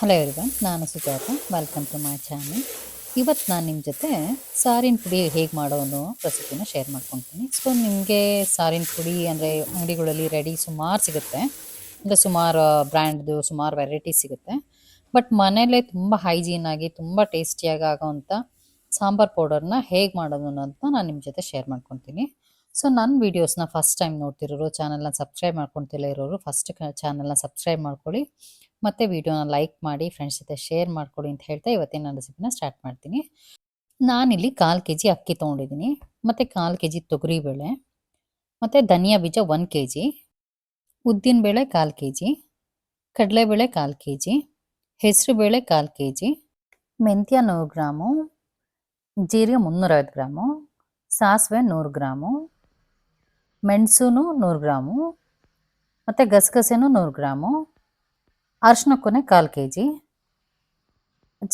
Hello everyone ನಾನು Sujatha. Welcome to my channel ಇವತ್ತು ನಾನು ನಿಮ್ಮ ಜೊತೆ ಸಾರಿನ ಪುಡಿ ಹೇಗೆ ಮಾಡೋನು ರೆಸಿಪಿನ ಶೇರ್ ಮಾಡ್ಕೊತೀನಿ. ಸೊ ನಿಮಗೆ ಸಾರಿನ ಪುಡಿ ಅಂದರೆ ಅಂಗಡಿಗಳಲ್ಲಿ ರೆಡಿ ಸುಮಾರು ಸಿಗುತ್ತೆ. ಅಂದರೆ ಸುಮಾರು ಬ್ರ್ಯಾಂಡ್ದು ಸುಮಾರು ವೆರೈಟಿ ಸಿಗುತ್ತೆ. ಬಟ್ ಮನೆಯಲ್ಲೇ ತುಂಬ ಆಗಿ, ತುಂಬ ಟೇಸ್ಟಿಯಾಗಿ ಆಗೋವಂಥ ಸಾಂಬಾರ್ ಪೌಡರ್ನ ಹೇಗೆ ಮಾಡೋದು ಅಂತ ನಾನು ನಿಮ್ಮ ಜೊತೆ ಶೇರ್ ಮಾಡ್ಕೊತೀನಿ. ಸೊ ನನ್ನ ವೀಡಿಯೋಸ್ನ ಫಸ್ಟ್ ಟೈಮ್ ನೋಡ್ತಿರೋರು ಚಾನಲ್ನ ಸಬ್ಸ್ಕ್ರೈಬ್ ಮಾಡ್ಕೊತಿಲ್ಲ ಇರೋರು ಫಸ್ಟ್ ಚಾನಲ್ನ ಸಬ್ಸ್ಕ್ರೈಬ್ ಮಾಡ್ಕೊಳ್ಳಿ. ಮತ್ತು ವಿಡಿಯೋನ ಲೈಕ್ ಮಾಡಿ ಫ್ರೆಂಡ್ಸ್ ಜೊತೆ ಶೇರ್ ಮಾಡ್ಕೊಡಿ ಅಂತ ಹೇಳ್ತಾ ಇವತ್ತಿನ ರೆಸಿಪಿನ ಸ್ಟಾರ್ಟ್ ಮಾಡ್ತೀನಿ. ನಾನಿಲ್ಲಿ ಕಾಲು ಕೆ ಜಿ ಅಕ್ಕಿ ತೊಗೊಂಡಿದ್ದೀನಿ. ಮತ್ತು ಕಾಲು ಕೆ ಜಿ ತೊಗರಿಬೇಳೆ ಮತ್ತು ಧನಿಯಾ ಬೀಜ ಒನ್ ಕೆ ಜಿ ಉದ್ದಿನಬೇಳೆ ಕಾಲು ಕೆ ಜಿ ಕಡಲೆಬೇಳೆ ಕಾಲು ಕೆ ಜಿ ಹೆಸರುಬೇಳೆ ಕಾಲು ಕೆ ಜಿ ಮೆಂತ್ಯ ನೂರು ಗ್ರಾಮು, ಜೀರಿಗೆ ಮುನ್ನೂರೈವತ್ತು ಗ್ರಾಮು, ಸಾಸಿವೆ ನೂರು ಗ್ರಾಮು ಮೆಣಸು ನೂರು ಗ್ರಾಮು, ಮತ್ತು ಗಸಗಸೆನೂ ನೂರು ಗ್ರಾಮು ಅರಿಶಿನ ಕೊನೆ ಕಾಲು ಕೆ ಜಿ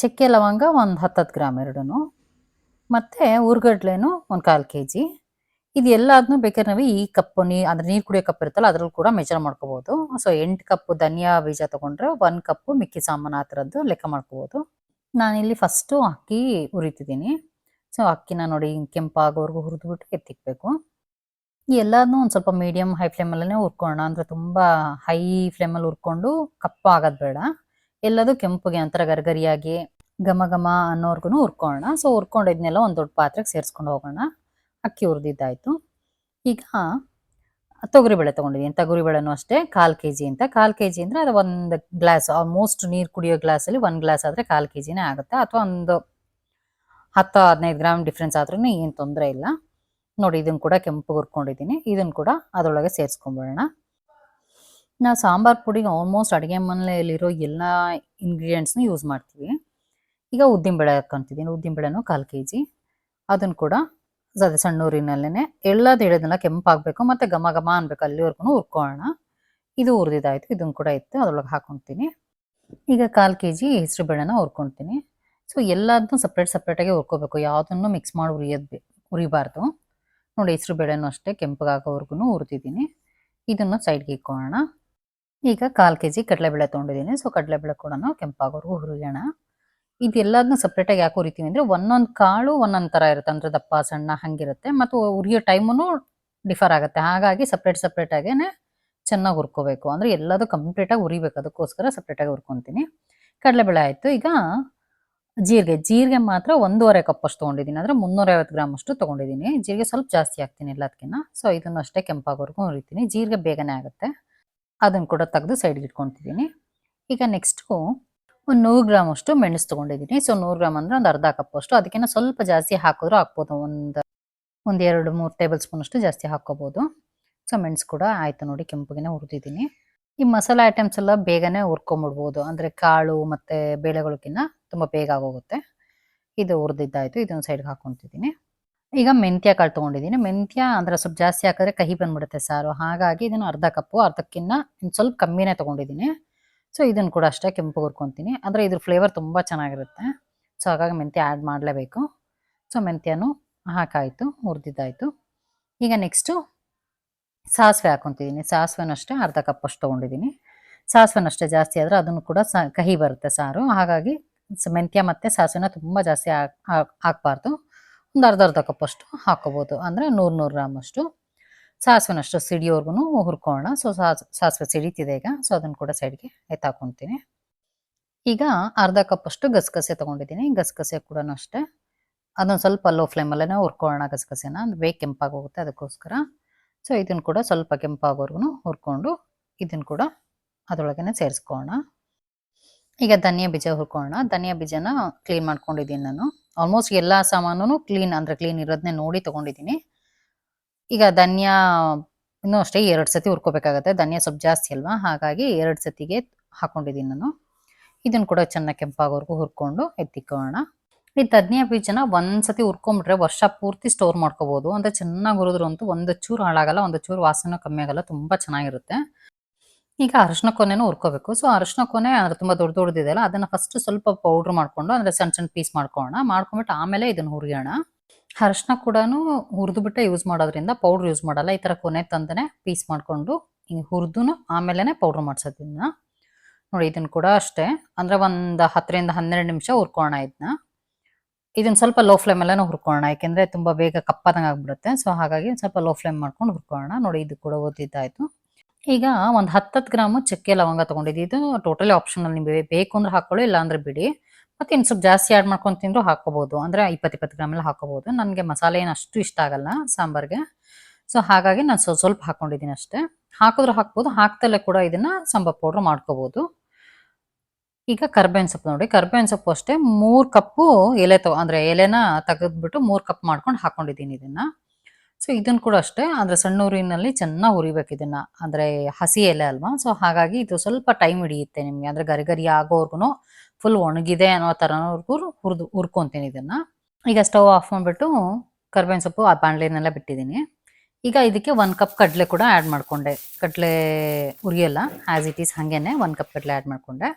ಚಕ್ಕೆ ಲವಂಗ ಒಂದು ಹತ್ತತ್ತು ಗ್ರಾಮ್ ಎರಡೂ ಮತ್ತು ಉರ್ಗಡ್ಲೇನು ಒಂದು ಕಾಲು ಕೆ ಜಿ ಇದೆಲ್ಲದನ್ನೂ ಬೇಕಾದ್ರೆ ನಾವು ಈ ಕಪ್ಪು ನೀ, ಅಂದರೆ ನೀರು ಕುಡಿಯೋ ಕಪ್ ಇರುತ್ತಲ್ಲ ಅದರಲ್ಲಿ ಕೂಡ ಮೆಜರ್ ಮಾಡ್ಕೋಬೋದು. ಸೊ ಎಂಟು ಕಪ್ಪು ಧನಿಯಾ ಬೀಜ ತೊಗೊಂಡ್ರೆ ಒಂದು ಕಪ್ಪು ಮಿಕ್ಕಿ ಸಾಮಾನು ಆ ಥರದ್ದು ಲೆಕ್ಕ ಮಾಡ್ಕೋಬೋದು. ನಾನಿಲ್ಲಿ ಫಸ್ಟು ಅಕ್ಕಿ ಹುರಿತಿದ್ದೀನಿ ಸೊ ಅಕ್ಕಿನ ನೋಡಿ ಕೆಂಪಾಗೋವರೆಗೂ ಹುರಿದ್ಬಿಟ್ಟು ಎತ್ತಿಕ್ಬೇಕು. ಈ ಒಂದ್ ಸ್ವಲ್ಪ ಮೀಡಿಯಮ್ ಹೈ ಫ್ಲೇಮ್ ಅಲ್ಲೇ ಹುರ್ಕೊಳ್ಳೋಣ. ಅಂದ್ರೆ ತುಂಬಾ ಹೈ ಫ್ಲೇಮ್ ಅಲ್ಲಿ ಹುರ್ಕೊಂಡು ಕಪ್ಪ ಆಗೋದು ಬೇಡ. ಎಲ್ಲದು ಕೆಂಪುಗೆ ಒಂಥರ ಗರ್ಗರಿಯಾಗಿ ಘಮ ಘಮ ಅನ್ನೋರ್ಗು ಹುರ್ಕೊಳ್ಳೋಣ. ಸೊ ಹುರ್ಕೊಂಡು ಇದನ್ನೆಲ್ಲ ಒಂದು ದೊಡ್ಡ ಪಾತ್ರೆಗೆ ಸೇರಿಸ್ಕೊಂಡು ಹೋಗೋಣ. ಅಕ್ಕಿ ಹುರಿದಿದ್ದಾಯಿತು. ಈಗ ತೊಗರಿಬೇಳೆ ತೊಗೊಂಡಿದ್ದೀನಿ ತೊಗರಿಬೇಳೆನೂ ಅಷ್ಟೇ, ಕಾಲು ಕೆ ಜಿ ಅಂತ. ಕಾಲು ಕೆ ಜಿ ಅಂದರೆ ಅದು ಒಂದು ಗ್ಲಾಸ್ ಆಲ್ಮೋಸ್ಟ್ ನೀರು ಕುಡಿಯೋ ಗ್ಲಾಸಲ್ಲಿ ಒಂದು ಗ್ಲಾಸ್ ಆದರೆ ಕಾಲು ಕೆ ಜಿನೇ ಆಗುತ್ತೆ. ಅಥವಾ ಒಂದು ಹತ್ತು ಹದಿನೈದು ಗ್ರಾಮ್ ಡಿಫ್ರೆನ್ಸ್ ಆದ್ರೂ ಏನು ತೊಂದರೆ ಇಲ್ಲ. ನೋಡಿ ಇದನ್ನು ಕೂಡ ಕೆಂಪು ಹುರ್ಕೊಂಡಿದ್ದೀನಿ ಇದನ್ನು ಕೂಡ ಅದರೊಳಗೆ ಸೇರಿಸ್ಕೊಂಬಿಡೋಣ ನಾವು ಸಾಂಬಾರ್ ಪುಡಿಗೆ ಆಲ್ಮೋಸ್ಟ್ ಅಡುಗೆ ಮನೆಯಲ್ಲಿರೋ ಎಲ್ಲ ಇಂಗ್ರೀಡಿಯೆಂಟ್ಸ್ನ ಯೂಸ್ ಮಾಡ್ತೀವಿ. ಈಗ ಉದ್ದಿನಬೇಳೆ ಹಾಕ್ಕೊಂತಿದ್ದೀನಿ ಉದ್ದಿನಬೇಳೆನೂ ಕಾಲು ಕೆ ಜಿ ಅದನ್ನು ಕೂಡ ಅದೇ ಸಣ್ಣೂರಿನಲ್ಲೇ ಎಲ್ಲದು ಹಿಡಿದನ್ನ ಕೆಂಪಾಗಬೇಕು ಮತ್ತು ಘಮ ಘಮ ಅನ್ಬೇಕು ಅಲ್ಲಿವರೆಗೂ ಹುರ್ಕೊಳ್ಳೋಣ. ಇದು ಹುರಿದಿದ್ದಾಯಿತು ಇದನ್ನು ಕೂಡ ಇತ್ತು ಅದರೊಳಗೆ ಹಾಕೊತೀನಿ ಈಗ ಕಾಲು ಕೆ ಜಿ ಹೆಸರು ಬೇಳೆನ ಹುರ್ಕೊತೀನಿ ಸೊ ಎಲ್ಲದನ್ನೂ ಸಪ್ರೇಟ್ ಸಪ್ರೇಟಾಗಿ ಹುರ್ಕೋಬೇಕು. ಯಾವುದನ್ನು ಮಿಕ್ಸ್ ಮಾಡಿ ಉರಿಯೋದು ಉರಿಬಾರ್ದು ನೋಡಿ ಹೆಸರು ಬೇಳೆನೂ ಅಷ್ಟೇ ಕೆಂಪಗಾಗೋವರೆಗೂ ಹುರಿದಿದ್ದೀನಿ. ಇದನ್ನು ಸೈಡ್ಗೆ ಇಕ್ಕೋಣ ಈಗ ಕಾಲು ಕೆ ಜಿ ಕಡಲೆಬೇಳೆ ತೊಗೊಂಡಿದ್ದೀನಿ. ಸೊ ಕಡಲೆಬೇಳೆ ಕೂಡ ಕೆಂಪಾಗೋವರೆಗೂ ಹುರಿಯೋಣ. ಇದೆಲ್ಲದನ್ನೂ ಸಪ್ರೇಟಾಗಿ ಯಾಕೆ ಹುರಿತೀವಿ ಅಂದರೆ, ಒಂದೊಂದು ಕಾಳು ಒಂದೊಂದು ಥರ ಇರುತ್ತೆ. ಅಂದರೆ, ದಪ್ಪ, ಸಣ್ಣ ಹಾಗಿರುತ್ತೆ. ಮತ್ತು ಹುರಿಯೋ ಟೈಮೂ ಡಿಫರ್ ಆಗುತ್ತೆ. ಹಾಗಾಗಿ ಸಪ್ರೇಟ್ ಸಪ್ರೇಟಾಗೇ ಚೆನ್ನಾಗಿ ಹುರ್ಕೋಬೇಕು. ಅಂದರೆ, ಎಲ್ಲದೂ ಕಂಪ್ಲೀಟಾಗಿ ಹುರಿಬೇಕು. ಅದಕ್ಕೋಸ್ಕರ ಸಪ್ರೇಟಾಗಿ ಹುರ್ಕೊತೀನಿ. ಕಡಲೆಬೇಳೆ ಆಯಿತು. ಈಗ ಜೀರಿಗೆ ಜೀರಿಗೆ ಮಾತ್ರ ಒಂದೂವರೆ ಕಪ್ಪಷ್ಟು ತೊಗೊಂಡಿದ್ದೀನಿ. ಅಂದರೆ ಮುನ್ನೂರೈವತ್ತು ಗ್ರಾಮ್ ಅಷ್ಟು ತೊಗೊಂಡಿದ್ದೀನಿ. ಜೀರಿಗೆ ಸ್ವಲ್ಪ ಜಾಸ್ತಿ ಹಾಕ್ತೀನಿ ಎಲ್ಲದಕ್ಕಿಂತ ಸೊ ಇದನ್ನು ಅಷ್ಟೇ ಕೆಂಪಾಗೋವರೆಗೂ ಹುರಿತೀನಿ. ಜೀರಿಗೆ ಬೇಗನೆ ಆಗುತ್ತೆ. ಅದನ್ನು ಕೂಡ ತೆಗೆದು ಸೈಡ್ಗೆ ಇಟ್ಕೊತಿದ್ದೀನಿ ಈಗ ನೆಕ್ಸ್ಟು ಒಂದು ನೂರು ಗ್ರಾಮ್ ಅಷ್ಟು ಮೆಣಸು ತೊಗೊಂಡಿದ್ದೀನಿ. ಸೊ ನೂರು ಗ್ರಾಮ್ ಅಂದರೆ ಒಂದು ಅರ್ಧ ಕಪ್ ಅಷ್ಟು. ಅದಕ್ಕಿಂತ ಸ್ವಲ್ಪ ಜಾಸ್ತಿ ಹಾಕಿದ್ರು ಹಾಕ್ಬೋದು. ಒಂದು ಒಂದು ಎರಡು ಮೂರು ಟೇಬಲ್ ಸ್ಪೂನ್ ಅಷ್ಟು ಜಾಸ್ತಿ ಹಾಕ್ಕೋಬೋದು. ಸೊ ಮೆಣಸು ಕೂಡ ಆಯಿತು ನೋಡಿ ಕೆಂಪುಗೆನೆ ಹುರಿದಿದ್ದೀನಿ. ಈ ಮಸಾಲೆ ಐಟಮ್ಸ್ ಎಲ್ಲ ಬೇಗನೆ ಹುರ್ಕೊಂಬಿಡ್ಬೋದು. ಅಂದರೆ ಕಾಳು ಮತ್ತು ಬೇಳೆಗಳಕ್ಕಿಂತ ತುಂಬ ಬೇಗ ಆಗೋಗುತ್ತೆ. ಇದು ಹುರಿದಿದ್ದಾಯಿತು. ಇದೊಂದು ಸೈಡ್ಗೆ ಹಾಕ್ಕೊತಿದ್ದೀನಿ. ಈಗ ಮೆಂತ್ಯ ಕಾಳು ತೊಗೊಂಡಿದ್ದೀನಿ. ಮೆಂತ್ಯ ಅಂದರೆ ಸ್ವಲ್ಪ ಜಾಸ್ತಿ ಹಾಕಿದ್ರೆ ಕಹಿ ಬಂದ್ಬಿಡುತ್ತೆ ಸಾರು. ಹಾಗಾಗಿ ಇದನ್ನು ಅರ್ಧ ಕಪ್ಪು ಅರ್ಧಕ್ಕಿಂತ ಇನ್ನು ಸ್ವಲ್ಪ ಕಮ್ಮಿನೇ ತೊಗೊಂಡಿದ್ದೀನಿ. ಸೊ ಇದನ್ನು ಕೂಡ ಅಷ್ಟೇ ಕೆಂಪು ಹುರ್ಕೊತೀನಿ. ಅಂದರೆ ಇದ್ರ ಫ್ಲೇವರ್ ತುಂಬ ಚೆನ್ನಾಗಿರುತ್ತೆ. ಸೊ ಹಾಗಾಗಿ ಮೆಂತ್ಯ ಆ್ಯಡ್ ಮಾಡಲೇಬೇಕು. ಸೊ ಮೆಂತ್ಯನೂ ಹಾಕಾಯಿತು, ಹುರಿದಿದ್ದಾಯಿತು. ಈಗ ನೆಕ್ಸ್ಟು ಸಾಸಿವೆ ಹಾಕೊತಿದ್ದೀನಿ ಸಾಸಿವೆನೂ ಅಷ್ಟೇ ಅರ್ಧ ಕಪ್ ಅಷ್ಟು ತೊಗೊಂಡಿದ್ದೀನಿ ಸಾಸಿವೆನಷ್ಟೇ ಜಾಸ್ತಿ ಆದರೆ ಅದನ್ನು ಕೂಡ ಸ, ಕಹಿ ಬರುತ್ತೆ ಸಾರು. ಹಾಗಾಗಿ ಮೆಂತ್ಯ ಮತ್ತು ಸಾಸಿವೆನ ತುಂಬ ಜಾಸ್ತಿ ಹಾಕ್ ಹಾಕ್ಬಾರ್ದು. ಒಂದು ಅರ್ಧ ಅರ್ಧ ಕಪ್ಪಷ್ಟು ಹಾಕೋಬೋದು ಅಂದರೆ ನೂರು ನೂರು ಗ್ರಾಮ್ ಅಷ್ಟು. ಸಾಸಿವೆನಷ್ಟು ಸಿಡಿಯೋರ್ಗು ಹುರ್ಕೊಳ್ಳೋಣ. ಸೊ ಸಾಸಿವೆ ಸಿಡಿತಿದೆ ಈಗ. ಸೊ ಅದನ್ನು ಕೂಡ ಸೈಡ್ಗೆ ಎತ್ತಾಕೊತೀನಿ ಈಗ ಅರ್ಧ ಕಪ್ಪಷ್ಟು ಗಸಗಸೆ ತೊಗೊಂಡಿದ್ದೀನಿ ಗಸಗಸೆ ಕೂಡ ಅಷ್ಟೇ. ಅದೊಂದು ಸ್ವಲ್ಪ ಲೋ ಫ್ಲೇಮಲ್ಲೇ ಹುರ್ಕೊಳ್ಳೋಣ ಗಸಗಸೆನ. ಬೇಗ ಕೆಂಪಾಗಿ ಹೋಗುತ್ತೆ ಅದಕ್ಕೋಸ್ಕರ. ಸೊ ಇದನ್ನು ಕೂಡ ಸ್ವಲ್ಪ ಕೆಂಪಾಗೋರ್ಗು ಹುರ್ಕೊಂಡು ಇದನ್ನು ಕೂಡ ಅದರೊಳಗೇನೆ ಸೇರಿಸ್ಕೋಣ ಈಗ ಧನಿಯಾ ಬೀಜ ಹುರ್ಕೊಳ್ಳೋಣ ಧನಿಯಾ ಬೀಜನ ಕ್ಲೀನ್ ಮಾಡ್ಕೊಂಡಿದ್ದೀನಿ ನಾನು. ಆಲ್ಮೋಸ್ಟ್ ಎಲ್ಲ ಸಾಮಾನು ಕ್ಲೀನ್ ಅಂದರೆ ಕ್ಲೀನ್ ಇರೋದನ್ನೇ ನೋಡಿ ತೊಗೊಂಡಿದ್ದೀನಿ. ಈಗ ಧನಿಯಾ ಇನ್ನೂ ಅಷ್ಟೇ ಎರಡು ಸತಿ ಹುರ್ಕೋಬೇಕಾಗತ್ತೆ. ಧನಿಯಾ ಸ್ವಲ್ಪ ಜಾಸ್ತಿ ಅಲ್ವಾ? ಹಾಗಾಗಿ ಎರಡು ಸತಿಗೆ ಹಾಕೊಂಡಿದ್ದೀನಿ ನಾನು. ಇದನ್ನು ಕೂಡ ಚೆನ್ನಾಗಿ ಕೆಂಪಾಗೋವರೆಗೂ ಹುರ್ಕೊಂಡು ಎತ್ತಿಕ್ಕೊಳ್ಳೋಣ ಈ ಧನಿಯಾ ಬೀಜನ ಒಂದ್ಸತಿ ಹುರ್ಕೊಂಡ್ಬಿಟ್ರೆ ವರ್ಷ ಪೂರ್ತಿ ಸ್ಟೋರ್ ಮಾಡ್ಕೋಬಹುದು ಅಂದ್ರೆ ಚೆನ್ನಾಗಿ ಹುರಿದ್ರು ಅಂತೂ ಒಂದು ಚೂರು ಹಾಳಾಗಲ್ಲ, ಒಂದು ಚೂರು ವಾಸನೆ ಕಮ್ಮಿ ಆಗಲ್ಲ, ತುಂಬಾ ಚೆನ್ನಾಗಿರುತ್ತೆ. ಈಗ ಅರಶಿನ ಕೊನೆನೂ ಹುರ್ಕೋಬೇಕು. ಸೊ ಅರಶಿನ ಕೊನೆ ಅಂದ್ರೆ ತುಂಬಾ ದೊಡ್ಡ ದೊಡ್ಡದಿದೆಯಲ್ಲ ಅದನ್ನ ಫಸ್ಟ್ ಸ್ವಲ್ಪ ಪೌಡ್ರ್ ಮಾಡ್ಕೊಂಡು, ಅಂದ್ರೆ ಸಣ್ಣ ಸಣ್ಣ ಪೀಸ್ ಮಾಡ್ಕೊಳ್ಳೋಣ. ಮಾಡ್ಕೊಂಡ್ಬಿಟ್ಟು ಆಮೇಲೆ ಇದನ್ನ ಹುರಿಯೋಣ. ಅರಶಿನ ಕೂಡ ಹುರಿದು ಬಿಟ್ಟೆ ಯೂಸ್ ಮಾಡೋದ್ರಿಂದ ಪೌಡ್ರ್ ಯೂಸ್ ಮಾಡಲ್ಲ. ಈ ತರ ಕೊನೆ ತಂದನೆ ಪೀಸ್ ಮಾಡ್ಕೊಂಡು ಹುರಿದು ಆಮೇಲೆ ಪೌಡ್ರ್ ಮಾಡ್ಸೋದನ್ನ ನೋಡಿ ಇದನ್ನ ಕೂಡ ಅಷ್ಟೇ. ಅಂದ್ರೆ ಒಂದು ಹತ್ತರಿಂದ ಹನ್ನೆರಡು ನಿಮಿಷ ಹುರ್ಕೋಣ ಇದನ್ನ ಇದನ್ನ ಸ್ವಲ್ಪ ಲೋ ಫ್ಲೇಮ್ ಎಲ್ಲ ಹುರ್ಕೊಳ್ಳೋಣ, ಯಾಕೆಂದ್ರೆ ತುಂಬಾ ಬೇಗ ಕಪ್ಪಾದಂಗ ಆಗ್ಬಿಡುತ್ತೆ. ಸೊ ಹಾಗಾಗಿ ಸ್ವಲ್ಪ ಲೋ ಫ್ಲೇಮ್ ಮಾಡ್ಕೊಂಡು ಹುರ್ಕೊಳ್ಳೋಣ. ನೋಡಿ ಇದು ಕೂಡ ಓದಿದ್ದಾಯ್ತು ಈಗ ಒಂದು ಹತ್ತತ್ತು ಗ್ರಾಮು ಚಕ್ಕೆ ಲವಂಗ ತೊಗೊಂಡಿದ್ದು. ಇದು ಟೋಟಲಿ ಆಪ್ಷನಲ್ ನಿಮಗೆ ಬೇಕು ಅಂದ್ರೆ ಹಾಕೊಳ್ಳಿ ಇಲ್ಲ ಅಂದ್ರೆ ಬಿಡಿ. ಮತ್ತೆ ಇನ್ನು ಸ್ವಲ್ಪ ಜಾಸ್ತಿ ಆ್ಯಡ್ ಮಾಡ್ಕೊಂಡು ತಿಂದ್ರು ಹಾಕೋಬಹುದು ಅಂದ್ರೆ ಇಪ್ಪತ್ತು ಇಪ್ಪತ್ತು ಗ್ರಾಮ್ ಎಲ್ಲ ಹಾಕೋಬಹುದು ನನಗೆ ಮಸಾಲೆ ಏನು ಅಷ್ಟು ಇಷ್ಟ ಆಗಲ್ಲ ಸಾಂಬಾರ್ಗೆ. ಸೊ ಹಾಗಾಗಿ ನಾನು ಸ್ವಲ್ಪ ಸ್ವಲ್ಪ ಹಾಕೊಂಡಿದ್ದೀನಿ ಅಷ್ಟೇ. ಹಾಕಿದ್ರು ಹಾಕ್ಬೋದು. ಹಾಕ್ತಲ್ಲೇ ಕೂಡ ಇದನ್ನ ಸಾಂಬಾರ್ ಪೌಡರ್ ಮಾಡ್ಕೋಬಹುದು ಈಗ ಕರ್ಬೇವಿನ ಸೊಪ್ಪು ನೋಡಿ. ಕರ್ಬೇವಿನ ಸೊಪ್ಪು ಅಷ್ಟೇ, ಮೂರು ಕಪ್ಪು ಎಲೆ ತಗೋ ಅಂದರೆ ಎಲೆನ ತೆಗೆದ್ಬಿಟ್ಟು ಮೂರು ಕಪ್ ಮಾಡ್ಕೊಂಡು ಹಾಕೊಂಡಿದ್ದೀನಿ ಇದನ್ನ. ಸೊ ಇದನ್ನು ಕೂಡ ಅಷ್ಟೇ, ಅಂದರೆ ಸಣ್ಣ ಉರಿನಲ್ಲಿ ಚೆನ್ನಾಗಿ ಹುರಿಬೇಕು ಇದನ್ನ. ಅಂದರೆ ಹಸಿ ಎಲೆ ಅಲ್ವಾ? ಸೊ ಹಾಗಾಗಿ ಇದು ಸ್ವಲ್ಪ ಟೈಮ್ ಹಿಡಿಯುತ್ತೆ ನಿಮಗೆ. ಅಂದರೆ ಗರಿ ಗರಿ ಆಗೋವರ್ಗು ಫುಲ್ ಒಣಗಿದೆ ಅನ್ನೋ ಥರವರೆಗೂ ಹುರಿದು, ಹುರ್ಕೊತೀನಿ ಇದನ್ನ. ಈಗ ಸ್ಟವ್ ಆಫ್ ಮಾಡಿಬಿಟ್ಟು ಕರ್ಬೇವಿನ ಸೊಪ್ಪು ಆ ಬಾಣಲೆನೆಲ್ಲ ಬಿಟ್ಟಿದ್ದೀನಿ. ಈಗ ಇದಕ್ಕೆ ಒಂದು ಕಪ್ ಕಡಲೆ ಕೂಡ ಆ್ಯಡ್ ಮಾಡಿಕೊಂಡೆ. ಕಡಲೆ ಉರಿಯಲ್ಲ ಆ್ಯಸ್ ಇಟ್ ಈಸ್ ಹಾಗೇನೆ ಒನ್ ಕಪ್ ಕಡಲೆ ಆ್ಯಡ್ ಮಾಡಿಕೊಂಡೆ.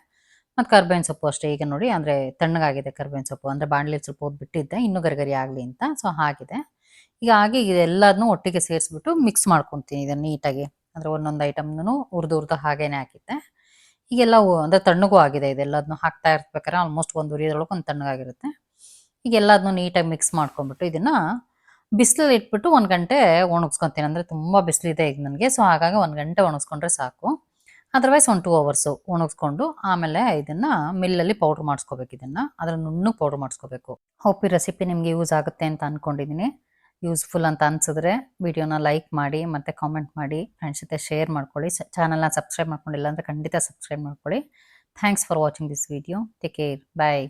ಮತ್ತು ಕರ್ಬೇವಿನ ಸೊಪ್ಪು ಅಷ್ಟೇ. ಈಗ ನೋಡಿ ಅಂದರೆ ತಣ್ಣಗಾಗಿದೆ ಕರ್ಬೇವಿನ ಸೊಪ್ಪು. ಅಂದರೆ ಬಾಣಲಿ ಸ್ವಲ್ಪ ಹೊತ್ತು ಬಿಟ್ಟಿದ್ದೆ. ಇನ್ನೂ ಗರಿಗರಿ ಆಗಲಿ ಅಂತ. ಸೊ ಹಾಗಿದೆ. ಈಗ ಹಾಗೆ ಇದೆಲ್ಲದನ್ನೂ ಒಟ್ಟಿಗೆ ಸೇರಿಸ್ಬಿಟ್ಟು ಮಿಕ್ಸ್ ಮಾಡ್ಕೊತೀನಿ ಇದನ್ನು ನೀಟಾಗಿ. ಅಂದರೆ ಒಂದೊಂದು ಐಟಮ್ನು ಹುರಿದು ಹುರಿದು ಹಾಗೇನೆ ಹಾಕಿದ್ದೆ. ಈಗೆಲ್ಲ ಅಂದರೆ ತಣ್ಣಗೂ ಆಗಿದೆ ಇದೆಲ್ಲದನ್ನು ಹಾಕ್ತಾ ಇರ್ಬೇಕಾದ್ರೆ ಆಲ್ಮೋಸ್ಟ್ ಒಂದು ಉರಿಯೋದ್ರೊಳಗೆ ಒಂದು ತಣ್ಣಗಾಗಿರುತ್ತೆ. ಈಗ ಎಲ್ಲದನ್ನು ನೀಟಾಗಿ ಮಿಕ್ಸ್ ಮಾಡ್ಕೊಂಡ್ಬಿಟ್ಟು ಇದನ್ನ ಬಿಸಿಲಲ್ಲಿ ಇಟ್ಬಿಟ್ಟು ಒಂದು ಗಂಟೆ ಒಣಗಿಸ್ಕೊತೀನಿ. ಅಂದರೆ ತುಂಬ ಬಿಸಿಲಿದೆ ಈಗ ನನಗೆ. ಸೊ ಹಾಗಾಗಿ ಒಂದು ಗಂಟೆ ಒಣಗಿಸ್ಕೊಂಡ್ರೆ ಸಾಕು. ಅದರ್ವೈಸ್ ಒಂದು ಟೂ ಅವರ್ಸು ಒಣಗಿಸ್ಕೊಂಡು ಆಮೇಲೆ ಇದನ್ನ ಮಿಲ್ಲಲ್ಲಿ ಪೌಡ್ರ್ ಮಾಡಿಸ್ಕೋಬೇಕು ಇದನ್ನ. ಅದರ ನುಣ್ಣು ಪೌಡ್ರ್ ಮಾಡಿಸ್ಕೋಬೇಕು. ಹೋಪ್ ಈ ರೆಸಿಪಿ ನಿಮಗೆ ಯೂಸ್ ಆಗುತ್ತೆ ಅಂತ ಅಂದ್ಕೊಂಡಿದ್ದೀನಿ ಯೂಸ್ಫುಲ್ ಅಂತ ಅನ್ಸಿದ್ರೆ ವಿಡಿಯೋನ ಲೈಕ್ ಮಾಡಿ ಮತ್ತು ಕಾಮೆಂಟ್ ಮಾಡಿ ಫ್ರೆಂಡ್ಸ್ ಜೊತೆ ಶೇರ್ ಮಾಡ್ಕೊಳ್ಳಿ. ಚಾನಲ್ನ ಸಬ್ಸ್ಕ್ರೈಬ್ ಮಾಡ್ಕೊಂಡಿಲ್ಲ ಅಂದರೆ ಖಂಡಿತ ಸಬ್ಸ್ಕ್ರೈಬ್ ಮಾಡ್ಕೊಳ್ಳಿ. Thanks for watching this video take care bye